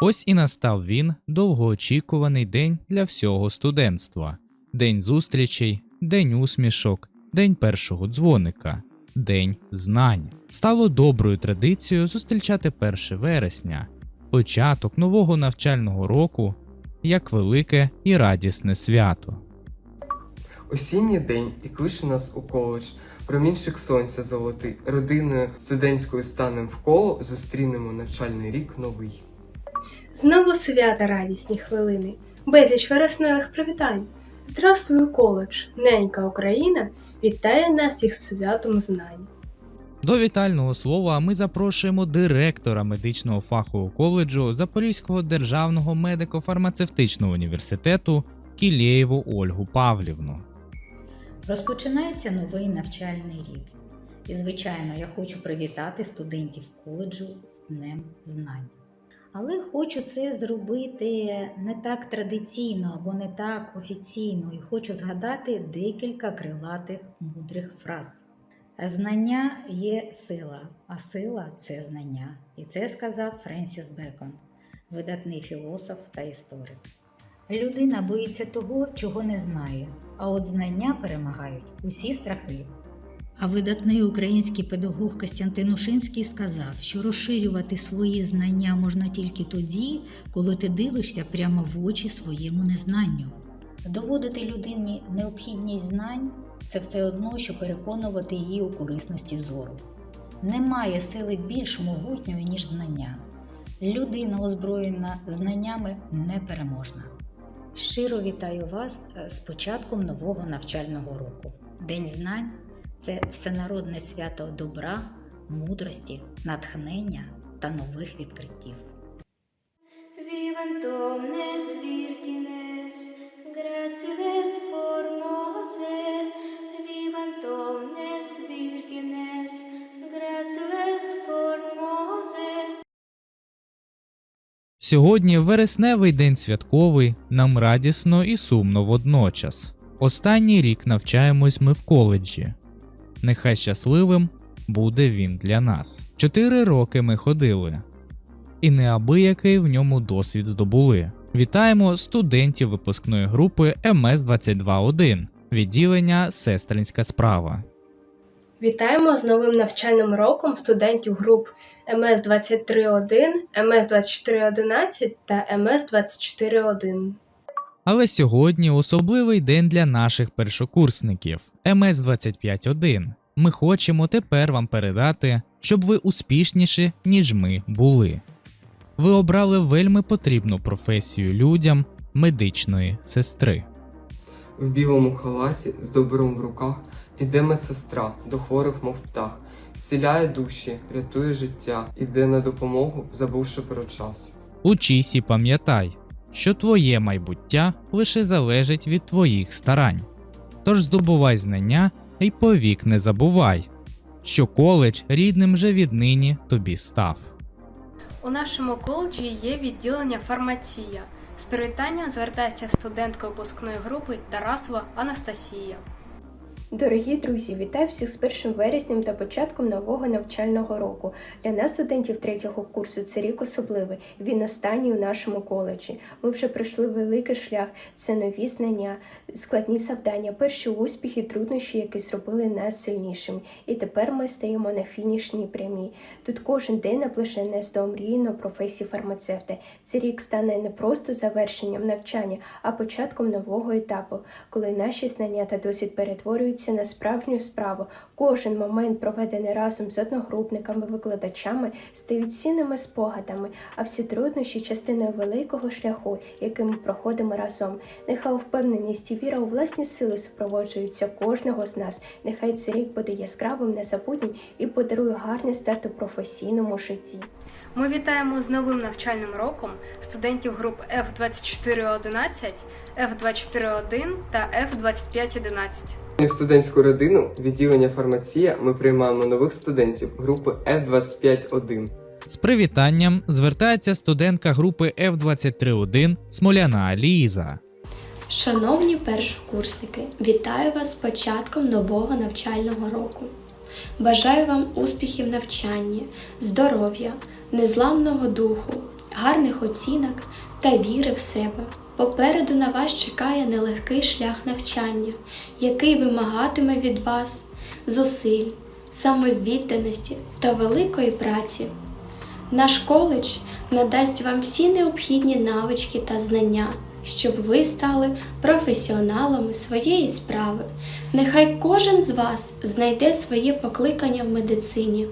Ось і настав він довгоочікуваний день для всього студентства. День зустрічей, день усмішок, день першого дзвоника, день знань. Стало доброю традицією зустрічати 1 вересня, початок нового навчального року, як велике і радісне свято. Осінній день і кличе нас у коледж. Промінчик сонця золотий, родиною студентською станем в коло, зустрінемо навчальний рік новий. Знову свята радісні хвилини, безліч вересневих привітань. Здравствуй, коледж, ненька Україна, вітає нас з святом знань. До вітального слова ми запрошуємо директора медичного фахового коледжу Запорізького державного медико-фармацевтичного університету Кілєєву Ольгу Павлівну. Розпочинається новий навчальний рік. І, звичайно, я хочу привітати студентів коледжу з Днем Знань. Але хочу це зробити не так традиційно або не так офіційно, і хочу згадати декілька крилатих мудрих фраз. Знання є сила, а сила це знання. І це сказав Френсіс Бекон, видатний філософ та історик. Людина боїться того, чого не знає, а от знання перемагають усі страхи. А видатний український педагог Костянтин Ушинський сказав, що розширювати свої знання можна тільки тоді, коли ти дивишся прямо в очі своєму незнанню. Доводити людині необхідність знань це все одно, що переконувати її у корисності зору. Немає сили більш могутньої, ніж знання. Людина, озброєна знаннями, непереможна. Щиро вітаю вас е, з початком нового навчального року. День знань це всенародне свято добра, мудрості, натхнення та нових відкриттів. Сьогодні вересневий день святковий, нам радісно і сумно водночас. Останній рік навчаємось ми в коледжі. Нехай щасливим буде він для нас. Чотири роки ми ходили, і неабиякий в ньому досвід здобули. Вітаємо студентів випускної групи МС 221 відділення Сестринська справа. Вітаємо з новим навчальним роком студентів груп МС 231, МС 2411 та МС 241. Але сьогодні особливий день для наших першокурсників МС 251. Ми хочемо тепер вам передати, щоб ви успішніші, ніж ми були. Ви обрали вельми потрібну професію людям медичної сестри. В білому халаті з добром в руках іде медсестра до хворих, мов птах, зціляє душі, рятує життя, іде на допомогу, забувши про час. Учись і пам'ятай, що твоє майбуття лише залежить від твоїх старань. Тож здобувай знання і повік не забувай, що коледж рідним вже віднині тобі став. У нашому коледжі є відділення фармація. З привітанням звертається студентка випускної групи Тарасова Анастасія. Дорогі друзі, вітаю всіх з 1 вереснем та початком нового навчального року. Для нас, студентів третього курсу, це рік особливий. Він останній у нашому коледжі. Ми вже пройшли великий шлях. Це нові знання, складні завдання, перші успіхи, труднощі, які зробили нас сильнішими. І тепер ми стаємо на фінішній прямій. Тут кожен день наближає до омрійної професії фармацевта. Цей рік стане не просто завершенням навчання, а початком нового етапу, коли наші знання та досвід перетворюються на справжню справу. Кожен момент, проведений разом з одногрупниками, викладачами, стають цінними спогадами, а всі труднощі частиною великого шляху, який ми проходимо разом. Нехай впевненість і віра у власні сили супроводжуються кожного з нас. Нехай цей рік буде яскравим, незабутнім і подарує гарний старт у професійному житті. Ми вітаємо з новим навчальним роком студентів груп F2411, F241 та F2511. В студентську родину відділення фармація ми приймаємо нових студентів групи F251. З привітанням звертається студентка групи F231 Смоляна Ліза. Шановні першокурсники, вітаю вас з початком нового навчального року. Бажаю вам успіхів в навчанні, здоров'я, незламного духу, гарних оцінок та віри в себе. Попереду на вас чекає нелегкий шлях навчання, який вимагатиме від вас зусиль, самовідданості та великої праці. Наш коледж надасть вам всі необхідні навички та знання, щоб ви стали професіоналами своєї справи. Нехай кожен з вас знайде своє покликання в медицині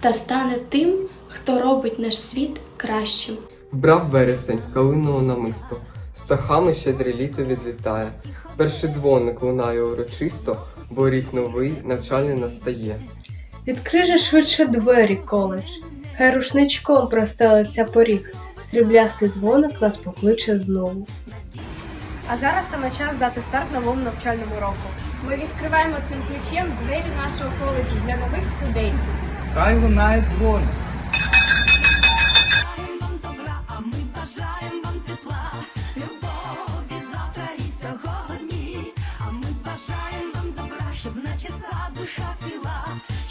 та стане тим, хто робить наш світ кращим. Вбрав вересень, калиного намисто, птахами щедре літо відлітає. Перший дзвоник лунає урочисто, бо рік новий навчальний настає. Відкрий же швидше двері, коледж. Хай рушничком простелиться поріг. Сріблястий дзвоник нас покличе знову. А зараз саме час дати старт новому навчальному року. Ми відкриваємо цим ключем двері нашого коледжу для нових студентів. Хай лунає дзвоник,